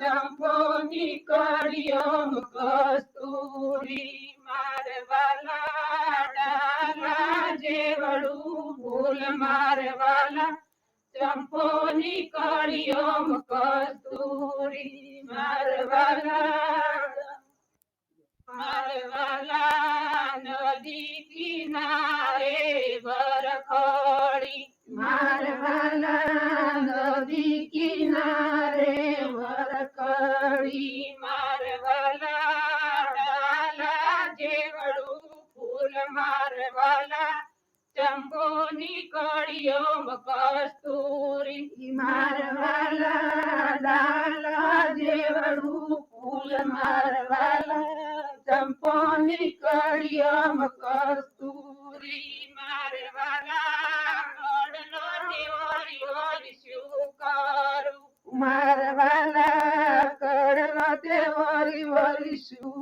જંબોની કળીઓ કસ્તુરી મારવાલા જેવડું ફૂલ મારે વાલા ચંપોની કળીઓ કસ્તુરી મારવાલા મારવાલા નદી કિનારે ફૂલ મારે નીકળ્યો કસ્તુરી મારવાલા ડાલા જેવડું ફૂલ મારવાલા ચંપો નીકળ્યો કસ્તુરી મારવાલા અડલો દેવરી વરી શું કરું? મારવાલા કડલો દેવરી વરી શું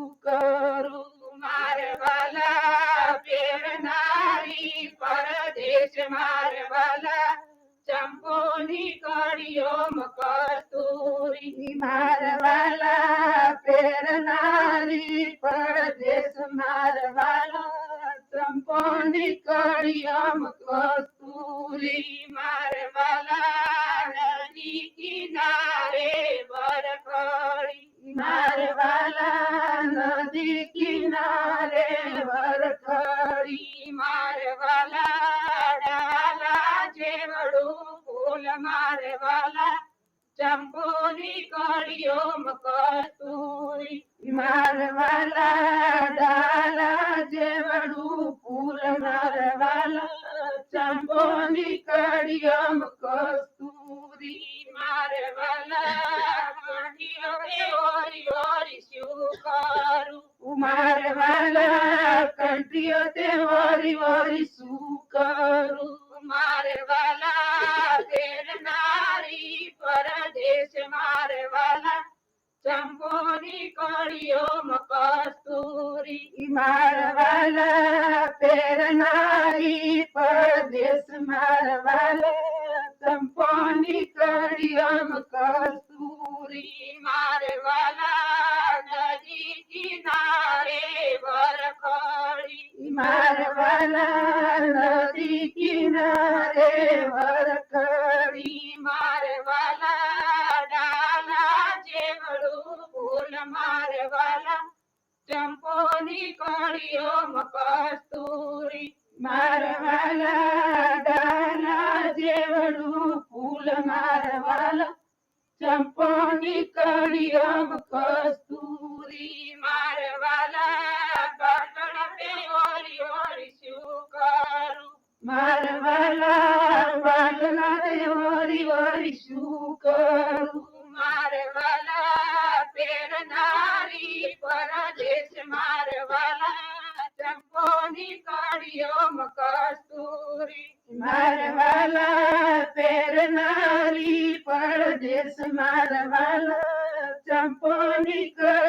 ચંપોની કળીઓ કસ્તુરી મારવાલા પેરનારી પરદેશ મારવાલા સંપોની કળીઓ કસ્તુરી મારવાલા કિનારે વરખડી મારવાલા નદી કિનારે વરખડી મારવાલા જેવડું ફૂલ મારવાલા ચંપોની કળીઓ કસ્તુરી મારવાલા ડાલા જેવડું ફૂલ મારવાલા ચંપોની કળીઓ કસ્તુરી કળીઓ કસ્તુરી મારવાલા ફેરનારી પરદેશ મારવાલા ચંપોની કળીઓ કસ્તુરી મારવાલા નદી કિનારે વરખડી મારવાલા નદી કિનારે વરખડી મારવાલા મારવાલા ચંપોની કળીઓ કસ્તુરી મારવાલા ડાલા જેવડું ફૂલ મારવાલા ચંપોની કળીઓ કસ્તુરી મારવાલા પાટણ પે ઓરી ઓરી શું કરું? મારવાલા રે ઓરી ઓરી શું કરું? પેરનારી પરદેશ મારવાલા ચંપોની કળીઓ કસ્તુરી મારવાલા પેરનારી પરદેશ મારવાલા ચંપોની કળીઓ કસ્તુરી